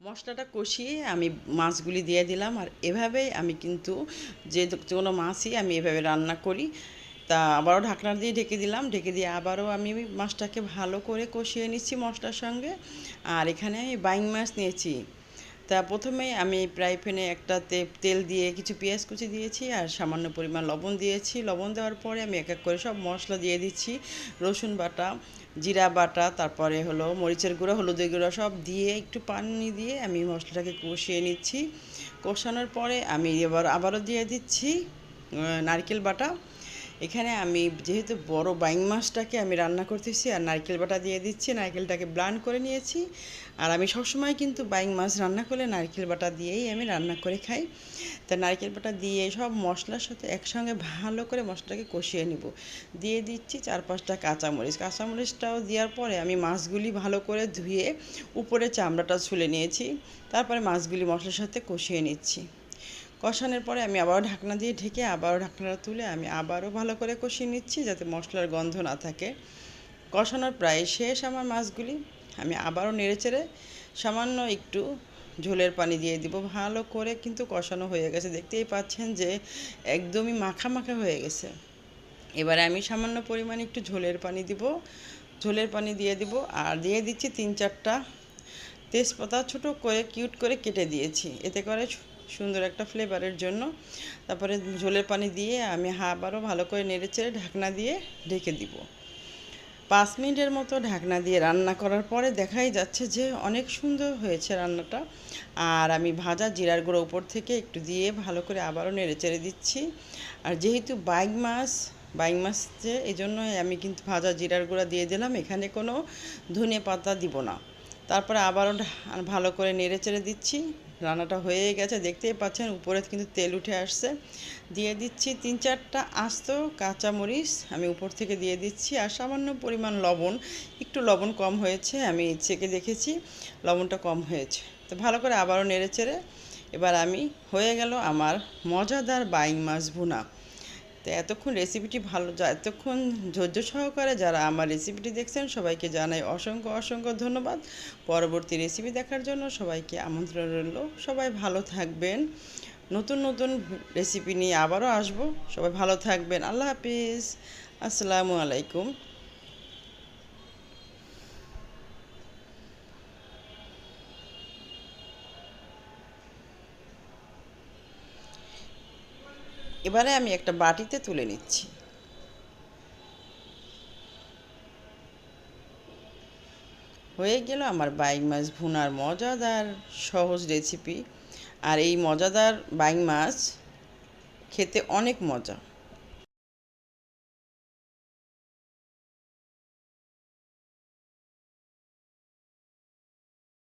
মশলাটা কষিয়ে আমি মাছগুলি দিয়ে দিলাম আর এভাবেই আমি কিন্তু যে কোনো মাছই আমি এভাবে রান্না করি। তা আবারও ঢাকনা দিয়ে ঢেকে দিলাম, ঢেকে দিয়ে আবারও আমি মাছটাকে ভালো করে কষিয়ে নিচ্ছি মশলার সঙ্গে। আর এখানে আমি বাইং মাছ নিয়েছি। তা প্রথমে আমি ফ্রাই প্যানে একটা তেল দিয়ে কিছু পেঁয়াজ কুচি দিয়েছি আর সামান্য পরিমাণ লবণ দিয়েছি। লবণ দেওয়ার পরে আমি এক এক করে সব মশলা দিয়ে দিচ্ছি। রসুন বাটা, জিরা বাটা, তারপরে হলো মরিচের গুঁড়ো, হলুদের গুঁড়ো সব দিয়ে একটু পানি দিয়ে আমি মশলাটাকে কষিয়ে নিচ্ছি। কষানোর পরে আমি এবার আবারও দিয়ে দিচ্ছি নারকেল বাটা। এখানে আমি যেহেতু বড় বাইং মাছটাকে আমি রান্না করতেছি আর নারকেল বাটা দিয়ে দিচ্ছি, নারকেলটাকে ব্লান করে নিয়েছি। আর আমি সবসময় কিন্তু বাইং মাছ রান্না করলে নারকেল বাটা দিয়েই আমি রান্না করে খাই। তা নারকেল বাটা দিয়ে সব মশলার সাথে একসঙ্গে ভালো করে মশলাটাকে কষিয়ে নিব। দিয়ে দিচ্ছি চার পাঁচটা কাঁচামরিচ। কাঁচামরিচটাও দেওয়ার পরে আমি মাছগুলি ভালো করে ধুয়ে উপরে চামড়াটা ছুলে নিয়েছি। তারপরে মাছগুলি মশলার সাথে কষিয়ে নিচ্ছি। কষানোর পরে আমি আবারও ঢাকনা দিয়ে ঢেকে আবারও ঢাকনাটা তুলে আমি আবারও ভালো করে কষিয়ে নিচ্ছি যাতে মশলার গন্ধ না থাকে। কষানোর প্রায় শেষ আমার মাছগুলি। আমি আবারও নেড়েচেড়ে সামান্য একটু ঝোলের পানি দিয়ে দিব। ভালো করে কিন্তু কষানো হয়ে গেছে। দেখতেই পাচ্ছেন যে একদমই মাখা মাখা হয়ে গেছে। এবারে আমি সামান্য পরিমাণে একটু ঝোলের পানি দিব। ঝোলের পানি দিয়ে দিব। আর দিয়ে দিচ্ছি তিন চারটা তেজপাতা ছোটো করে, কিউট করে কেটে দিয়েছি। এতে করে সুন্দর একটা ফ্লেভারের জন্য। তারপরে ঝোলের পানি দিয়ে আমি আবারও ভালো করে নেড়ে চেড়ে ঢাকনা দিয়ে ঢেকে দিব। পাঁচ মিনিটের মতো ঢাকনা দিয়ে রান্না করার পরে দেখাই যাচ্ছে যে অনেক সুন্দর হয়েছে রান্নাটা। আর আমি ভাজা জিরার গুঁড়ো উপর থেকে একটু দিয়ে ভালো করে আবারও নেড়ে চেড়ে দিচ্ছি। আর যেহেতু বাইক মাছ বাইক মাছ যে এই আমি কিন্তু ভাজা জিরার গুঁড়া দিয়ে দিলাম। এখানে কোনো ধনে পাতা দিব না। তারপরে আবারও ভালো করে নেড়ে চেড়ে দিচ্ছি। রান্নাটা হয়ে গেছে, দেখতেই পাচ্ছেন উপরে কিন্তু তেল উঠে আসছে। দিয়ে দিচ্ছি তিন চারটা আস্ত কাঁচামরিচ, আমি উপর থেকে দিয়ে দিচ্ছি আর সামান্য পরিমাণ লবণ। একটু লবণ কম হয়েছে, আমি চেকে দেখেছি, লবণটা কম হয়েছে। তো ভালো করে আবারও নেড়ে চেড়ে, এবার আমি হয়ে গেল আমার মজাদার বাইং মাছ ভুনা। তো এতক্ষণ রেসিপিটি ভালো এতক্ষণ ধৈর্য সহকারে যারা আমার রেসিপিটি দেখছেন সবাইকে জানাই অসংখ্য অসংখ্য ধন্যবাদ। পরবর্তী রেসিপি দেখার জন্য সবাইকে আমন্ত্রণ রইল। সবাই ভালো থাকবেন। নতুন নতুন রেসিপি নিয়ে আবারও আসব। সবাই ভালো থাকবেন। আল্লাহ হাফিজ। আসসালামু আলাইকুম। এবারে আমি একটা বাটিতে তুলে নিচ্ছি। হয়ে গেল আমার বাইং মাছ ভুনার মজাদার সহজ রেসিপি আর এই মজাদার বাইং মাছ খেতে অনেক মজা।